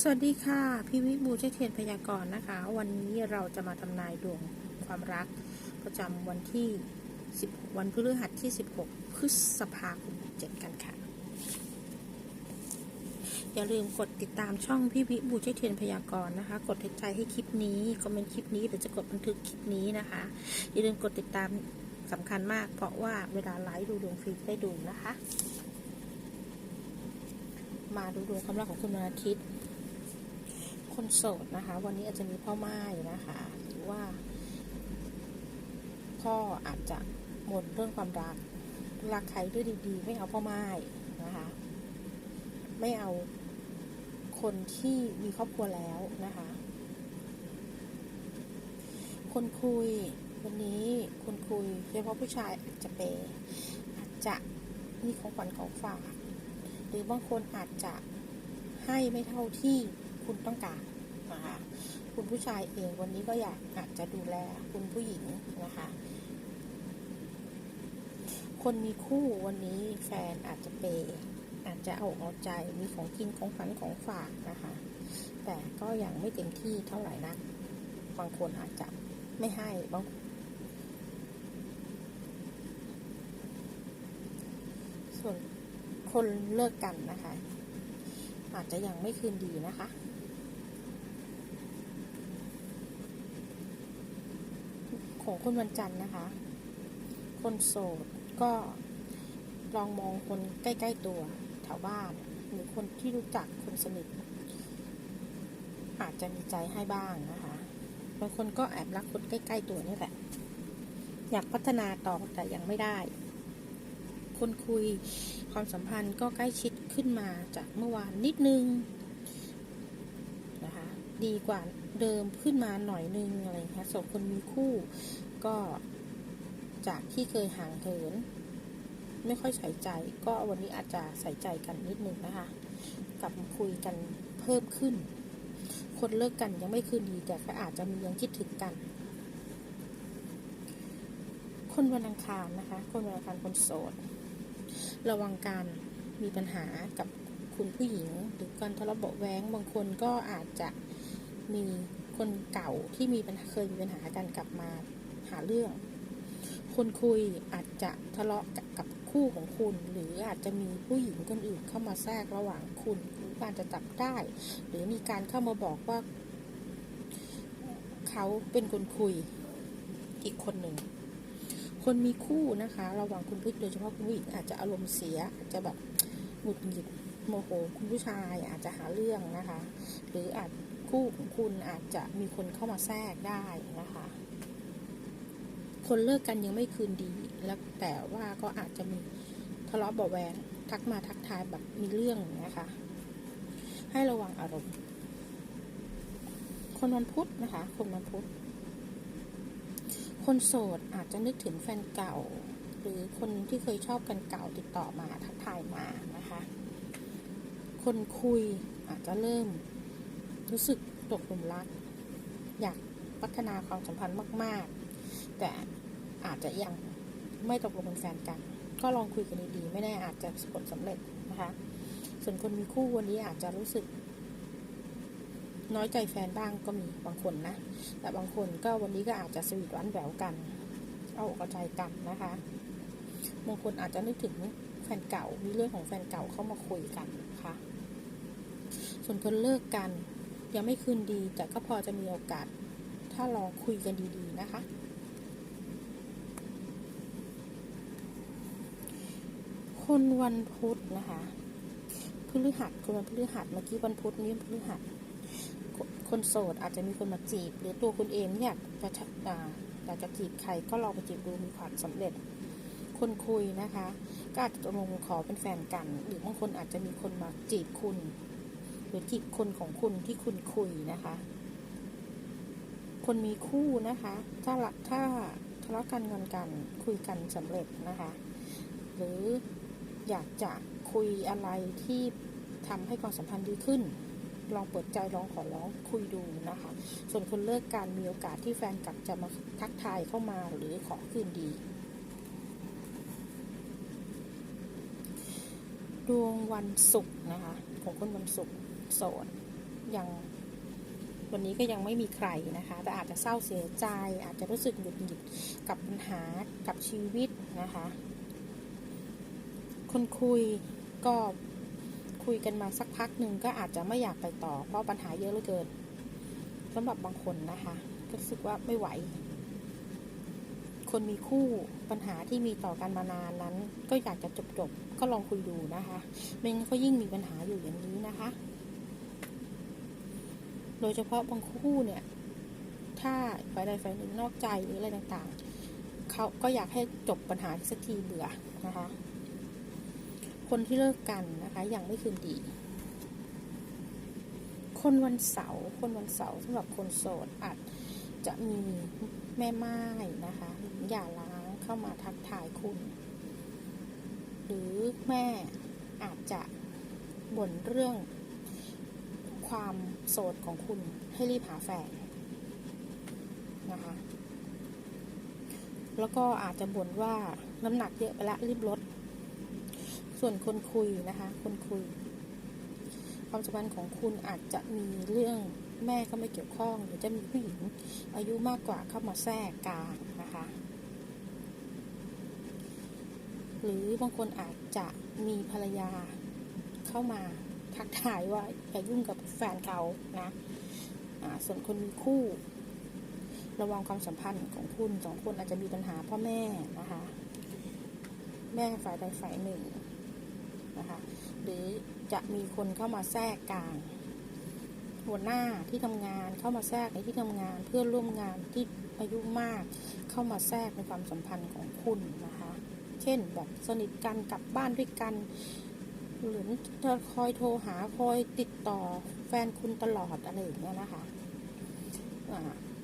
สวัสดีค่ะ พี่วิบูเจเทียนพยากรณ์นะคะ วันนี้เราจะมาทำนายดวงความรัก ประจำวันที่ 16 วันพฤหัสที่ 16 พฤษภาคม7กันค่ะ อย่าลืมกดติดตามช่องพี่วิบูเจเทียนพยากรณ์นะคะ กดติดใจให้คลิปนี้คอมเมนต์คลิปนี้หรือจะกดบันทึกคลิปนี้นะคะ อย่าลืมกดติดตามสำคัญมาก เพราะว่าเวลาไลฟ์ดูดวงฟรีได้ดูนะคะ มาดูดวงความรักของคุณวันอาทิตย์ คนโสดนะคะ วันนี้อาจจะมีพ่อไม้นะคะหรือว่า พ่ออาจจะหมดเรื่องความรัก รักใครด้วยดีๆ ไม่เอาพ่อไม้นะคะ ไม่เอาคนที่มีครอบครัวแล้วนะคะ คนคุยวันนี้คนคุยโดยเฉพาะผู้ชายอาจจะเปอาจจะมีของขวัญของฝาก หรือบางคนอาจจะให้ไม่เท่าที่คุณต้องการ นะคะ คุณผู้ชายเองวันนี้ก็อยากอาจจะดูแลคุณผู้หญิงนะคะ คนมีคู่วันนี้แฟนอาจจะเปย์อาจจะเอาเอาใจมีของกินของฝันของฝากนะคะ แต่ก็ยังไม่เต็มที่เท่าไหร่นัก บางคนอาจจะไม่ให้บางส่วนคนเลิกกันนะคะ อาจจะยังไม่คืนดีนะคะ ของคนวันจันทร์นะคะ คนโสดก็ลองมองคนใกล้ ๆ ตัวแถวบ้านหรือคนที่รู้จักคนสนิท อาจจะมีใจให้บ้างนะคะบางคนก็แอบรักคนใกล้ ๆ ตัวนี่แหละ อยากพัฒนาต่อแต่ยังไม่ได้ คนคุยความสัมพันธ์ก็ใกล้ชิดขึ้นมาจากเมื่อวานนิดนึงนะคะ ดีกว่า เดิมขึ้นมาหน่อยนึงอะไรอย่างเงี้ยส่วนคนมีคู่ก็จากที่เคยห่างเหิน ไม่ค่อยใส่ใจ ก็วันนี้อาจจะใส่ใจกันนิดนึงนะคะ กลับมาคุยกันเพิ่มขึ้น คนเลิกกันยังไม่คืนดีแต่ก็อาจจะมียังคิดถึงกัน คนวันอังคารนะคะ คนวันอังคารคนโสด ระวังการมีปัญหากับคุณผู้หญิงหรือการทะเลาะเบาแว้งบางคนก็อาจจะ มีคนเก่าที่มีปัญหาเคยมีปัญหากันกลับมาหาเรื่อง คนคุยอาจจะทะเลาะกับคู่ของคุณ หรืออาจจะมีผู้หญิงคนอื่นเข้ามาแทรกระหว่างคุณหรือการจะจับได้ หรือมีการเข้ามาบอกว่า เขาเป็นคนคุยอีกคนหนึ่งคนมีคู่นะคะ ระวังคุณผู้โดยเฉพาะคุณผู้หญิงอาจจะอารมณ์เสียอาจจะแบบหงุดหงิดโมโหคุณผู้ชายอาจจะหาเรื่องนะคะ หรืออาจ คู่ของคุณอาจจะมีคนเข้ามาแทรกได้นะคะ คนเลิกกันยังไม่คืนดี แล้วแต่ว่าก็อาจจะมีทะเลาะเบาแวงทักมาทักทายแบบมีเรื่องนะคะ ให้ระวังอารมณ์ คนวันพุธนะคะ คนวันพุธ คนโสดอาจจะนึกถึงแฟนเก่า หรือคนที่เคยชอบกันเก่าติดต่อมาทักทายมานะคะ คนคุยอาจจะเริ่ม รู้สึกตกหลุมรัก อยากพัฒนาความสัมพันธ์มาก ๆ แต่อาจจะยังไม่ตกลงเป็นแฟนกัน ก็ลองคุยกันดีๆ ไม่แน่อาจจะผลสำเร็จนะคะ ส่วนคนมีคู่วันนี้อาจจะรู้สึก น้อยใจแฟนบ้างก็มีบางคนนะ แต่บางคนก็วันนี้ก็อาจจะสวีทหวานแหววกัน เอาอกเอาใจกันนะคะบางคนอาจจะนึกถึงแฟนเก่า มีเรื่องของแฟนเก่าเข้ามาคุยกันนะคะ ส่วนคนเลิกกัน ยังไม่คืนดี แต่ก็พอจะมีโอกาส ถ้าลองคุยกันดีๆนะคะ คนวันพุธนะคะพฤหัสคนวันพฤหัสเมื่อกี้วันพุธนี้พฤหัส คนโสดอาจจะมีคนมาจีบ หรือตัวคุณเองอยากจะอ่าอยากจะจีบใครก็ลองไปจีบดูมีความสำเร็จ คนคุยนะคะ ก็อาจจะตกลงขอเป็นแฟนกัน หรือบางคนอาจจะมีคนมาจีบคุณ รือจีบคนของคุณที่คุณคุยนะคะ คนมีคู่นะคะ ถ้าละถ้าทะเลาะกันงอนกันคุยกันสำเร็จนะคะ หรืออยากจะคุยอะไรที่ทำให้ความสัมพันธ์ดีขึ้น ลองเปิดใจลองขอร้องคุยดูนะคะ ส่วนคนเลิกการมีโอกาสที่แฟนกลับจะมาทักทายเข้ามาหรือขอคืนดีดวงวันศุกร์นะคะ ของคนวันศุกร์ โสดยังวันนี้ก็ยังไม่มีใครนะคะ แต่อาจจะเศร้าเสียใจ อาจจะรู้สึกหงุดหงิดกับปัญหากับชีวิตนะคะ คนคุยก็คุยกันมาสักพักหนึ่งก็อาจจะไม่อยากไปต่อ เพราะปัญหาเยอะเหลือเกินสำหรับบางคนนะคะก็รู้สึกว่าไม่ไหว คนมีคู่ปัญหาที่มีต่อกันมานานนั้น ก็อยากจะจบๆก็ลองคุยดูนะคะไม่งั้นก็ยิ่งมีปัญหาอยู่อย่างนี้นะคะ โดยเฉพาะบางคู่เนี่ย ถ้าฝ่ายใดฝ่ายหนึ่งนอกใจหรืออะไรต่างๆ เขาก็อยากให้จบปัญหาที่สักทีเบื่อนะคะ คนที่เลิกกันนะคะยังไม่คืนดี คนวันเสาร์คนวันเสาร์สำหรับคนโสดอาจจะมีแม่ไม้นะคะอย่าร้างเข้ามาทักทายคุณ หรือแม่อาจจะบ่นเรื่อง ความโสดของคุณให้รีบหาแฟนนะคะ แล้วก็อาจจะบ่นว่าน้ำหนักเยอะไปละรีบลด ส่วนคนคุยนะคะ คนคุย ความสัมพันธ์ของคุณอาจจะมีเรื่องแม่ก็ไม่เกี่ยวข้องหรือจะมีผู้หญิงอายุมากกว่าเข้ามาแทรกกลางนะคะ หรือบางคนอาจจะมีภรรยาเข้ามา ทักทายว่าอย่ายุ่งกับแฟนเขานะส่วนคนมีคู่ ระวังความสัมพันธ์ของคุณสองคนอาจจะมีปัญหาพ่อแม่นะคะ แม่ฝ่ายใดฝ่ายหนึ่งนะคะหรือจะมีคนเข้ามาแทรกกลาง หัวหน้าที่ทำงานเข้ามาแทรกในที่ทำงานเพื่อนร่วมงานที่อายุมาก เข้ามาแทรกในความสัมพันธ์ของคุณนะคะ เช่นแบบสนิทกันกลับบ้านด้วยกัน หรือจะคอยโทรหาคอยติดต่อแฟนคุณตลอดอะไรอย่างเงี้ยนะคะ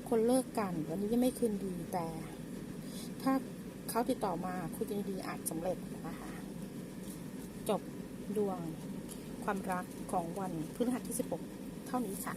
คนเลิกกันวันนี้ยังไม่คืนดีแต่ ถ้าเขาติดต่อมาคุยกันดีอาจสำเร็จนะคะ จบดวงความรักของวันพฤหัสที่ 16 เท่านี้ค่ะ